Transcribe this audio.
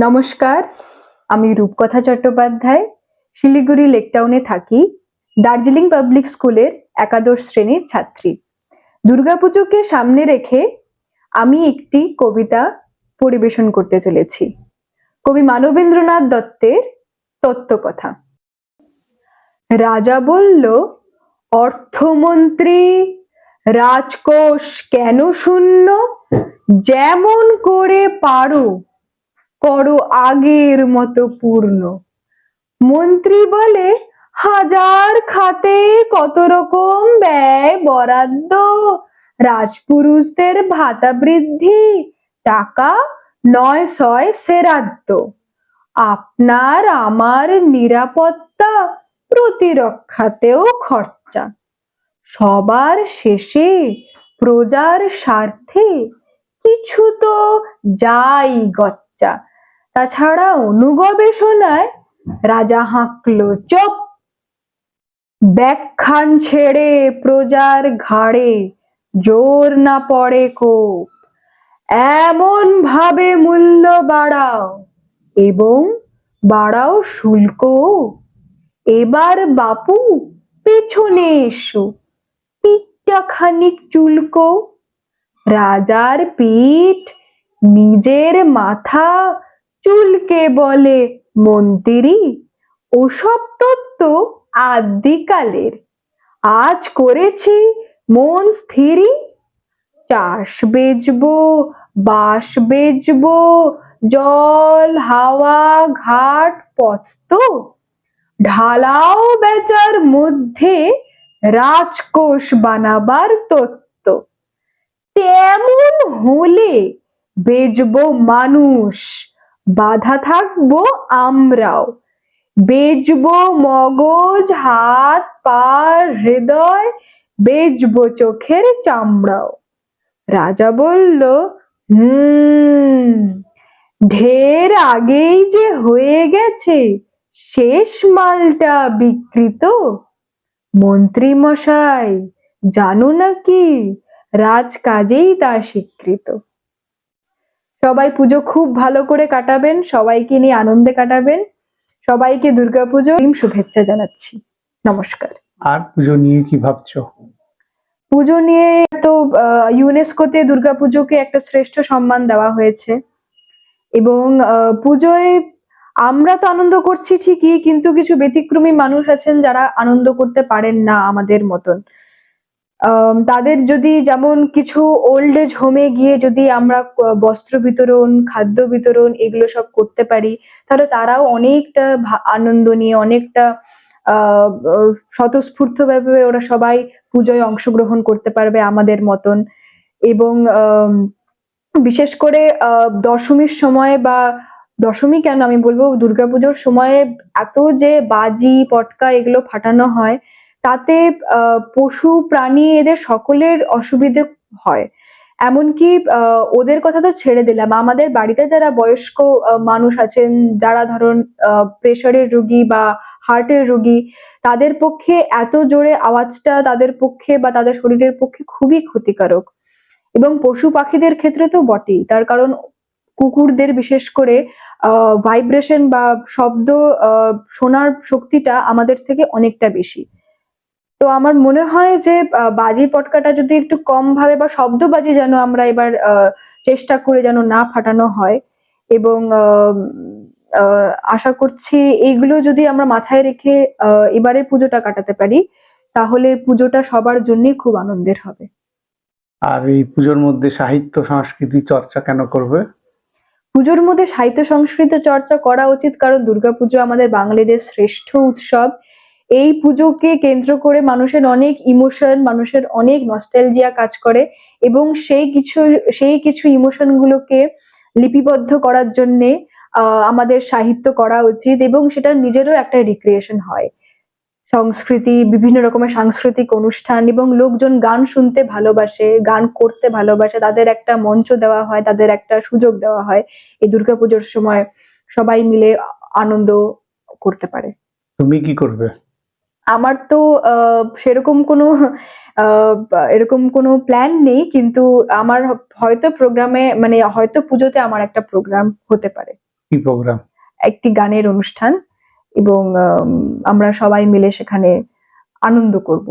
নমস্কার, আমি রূপকথা চট্টোপাধ্যায়, শিলিগুড়ি লেকটাউনে থাকি, দার্জিলিং পাবলিক স্কুলের একাদশ শ্রেণির ছাত্রী। দুর্গাপুজোকে সামনে রেখে আমি একটি কবিতা পরিবেশন করতে চলেছি। কবি মানবেন্দ্রনাথ দত্তের তত্ত্বকথা। রাজা বলল, অর্থমন্ত্রী, রাজকোষ কেন শূন্য? যেমন করে পারো করো আগের মতো পূর্ণ। মন্ত্রী বলে, হাজার খাতে কত রকম ব্যয় বরাদ্দ? রাজপুরুষদের ভাতা বৃদ্ধি, টাকা নয় ছয় সেরাদ্দ। আপনার আমার নিরাপত্তা প্রতিরক্ষাতেও খরচা। সবার শেষে প্রজার স্বার্থে কিছু তো যাই গচ্চা। তাছাড়া অনুগবেষণায় রাজা হাঁকলো, চোপ! ব্যাখ্যান ছেড়ে প্রজার ঘাড়ে জোর না পড়ে কোপ। এমন ভাবে মূল্য বাড়াও এবং বাড়াও শুল্ক। এবার বাপু, পেছনে এসো। পিঠটা খানিক চুলকো। রাজার পিঠ নিজের মাথা চুলকে বলে মন্ত্রী, ওসব তত্ত্ব আদিকালের আজ করেছি মন স্থিরই চাষ বেচবো, বাস বেচবো, জল, হাওয়া, ঘাট পথ তো ঢালাও বেচার মধ্যে রাজকোষ বানাবার তত্ত্ব। তেমন হলে বেচবো মানুষ বাধা থাকব আমরাও। বেচবো মগজ, হাত, পা, হৃদয়, বেচবো চোখের চামড়াও। রাজা বলল, হুম, ঢের আগেই যে হয়ে গেছে, শেষ মালটা বিকৃত মন্ত্রী মশাই, জানো নাকি রাজ কাজেই তা স্বীকৃত। সবাই পুজো খুব ভালো করে কাটাবেন সবাইকে নিয়ে আনন্দে কাটাবেন। সবাইকে দুর্গাপুজো শুভেচ্ছা জানাচ্ছি। নমস্কার। আর পুজো নিয়ে কি ভাবছ? পুজো নিয়ে তো ইউনেস্কোতে দুর্গাপুজোকে একটা শ্রেষ্ঠ সম্মান দেওয়া হয়েছে। এবং পুজোয় আমরা তো আনন্দ করছি ঠিকই কিন্তু কিছু ব্যতিক্রমী মানুষ আছেন যারা আনন্দ করতে পারেন না আমাদের মতন। তাদের যদি যেমন কিছু ওল্ড এজ হোমে গিয়ে যদি আমরা বস্ত্র বিতরণ, খাদ্য বিতরণ এগুলো সব করতে পারি, তাহলে তারাও অনেকটা আনন্দ নিয়ে অনেকটা আহ স্বতঃস্ফূর্ত ভাবে ওরা সবাই পুজোয় অংশগ্রহণ করতে পারবে আমাদের মতন। এবং বিশেষ করে দশমীর সময় বা, দশমী কেন আমি বলব? দুর্গাপুজোর সময়ে এত যে বাজি, পটকা এগুলো ফাটানো হয় তাতে পশু, প্রাণী এদের সকলের অসুবিধে হয়। এমনকি ওদের কথা তো ছেড়ে দিলাম। আমাদের বাড়িতে যারা বয়স্ক মানুষ আছেন, যারা ধরুন প্রেশারের রুগী বা হার্টের রুগী, তাদের পক্ষে এত জোরে আওয়াজটা তাদের পক্ষে বা তাদের শরীরের পক্ষে খুবই ক্ষতিকারক। এবং পশু পাখিদের ক্ষেত্রে তো বটেই। তার কারণ, কুকুরদের বিশেষ করে ভাইব্রেশন বা শব্দ শোনার শক্তিটা আমাদের থেকে অনেকটা বেশি। তো আমার মনে হয় যে বাজি পটকাটা যদি একটু কম ভাবে বা শব্দ বাজি যেন আমরা এবার চেষ্টা করে যেন না ফাটানো হয় এবং আশা করছি এইগুলো যদি আমরা মাথায় রেখে এবারে পুজোটা কাটাতে পারি তাহলে পুজোটা সবার জন্যই খুব আনন্দের হবে। আর এই পুজোর মধ্যে সাহিত্য সংস্কৃতি চর্চা কেন করবে? পুজোর মধ্যে সাহিত্য সংস্কৃত চর্চা করা উচিত কারণ দুর্গাপুজো আমাদের বাঙালিদের শ্রেষ্ঠ উৎসব। এই পুজোকে কেন্দ্র করে মানুষের অনেক ইমোশন, মানুষের অনেক নস্টালজিয়া কাজ করে এবং সেই কিছু সেই কিছু ইমোশন গুলোকে লিপিবদ্ধ করার জন্যে আমাদের সাহিত্য করা উচিত এবং সেটা নিজেরও একটা রিক্রিয়েশন হয়। সংস্কৃতি, বিভিন্ন রকমের সাংস্কৃতিক অনুষ্ঠান এবং লোকজন গান শুনতে ভালোবাসে, গান করতে ভালোবাসে, তাদের একটা মঞ্চ দেওয়া হয়, তাদের একটা সুযোগ দেওয়া হয়। এই দুর্গাপুজোর সময় সবাই মিলে আনন্দ করতে পারে। তুমি কি করবে? আমার তো আহ, সেরকম কোনো আহ, এরকম কোনো প্ল্যান নেই কিন্তু আমার হয়তো প্রোগ্রামে মানে হয়তো পুজোতে আমার একটা প্রোগ্রাম হতে পারে। কি প্রোগ্রাম একটি গানের অনুষ্ঠান এবং আম, আমরা সবাই মিলে সেখানে আনন্দ করব।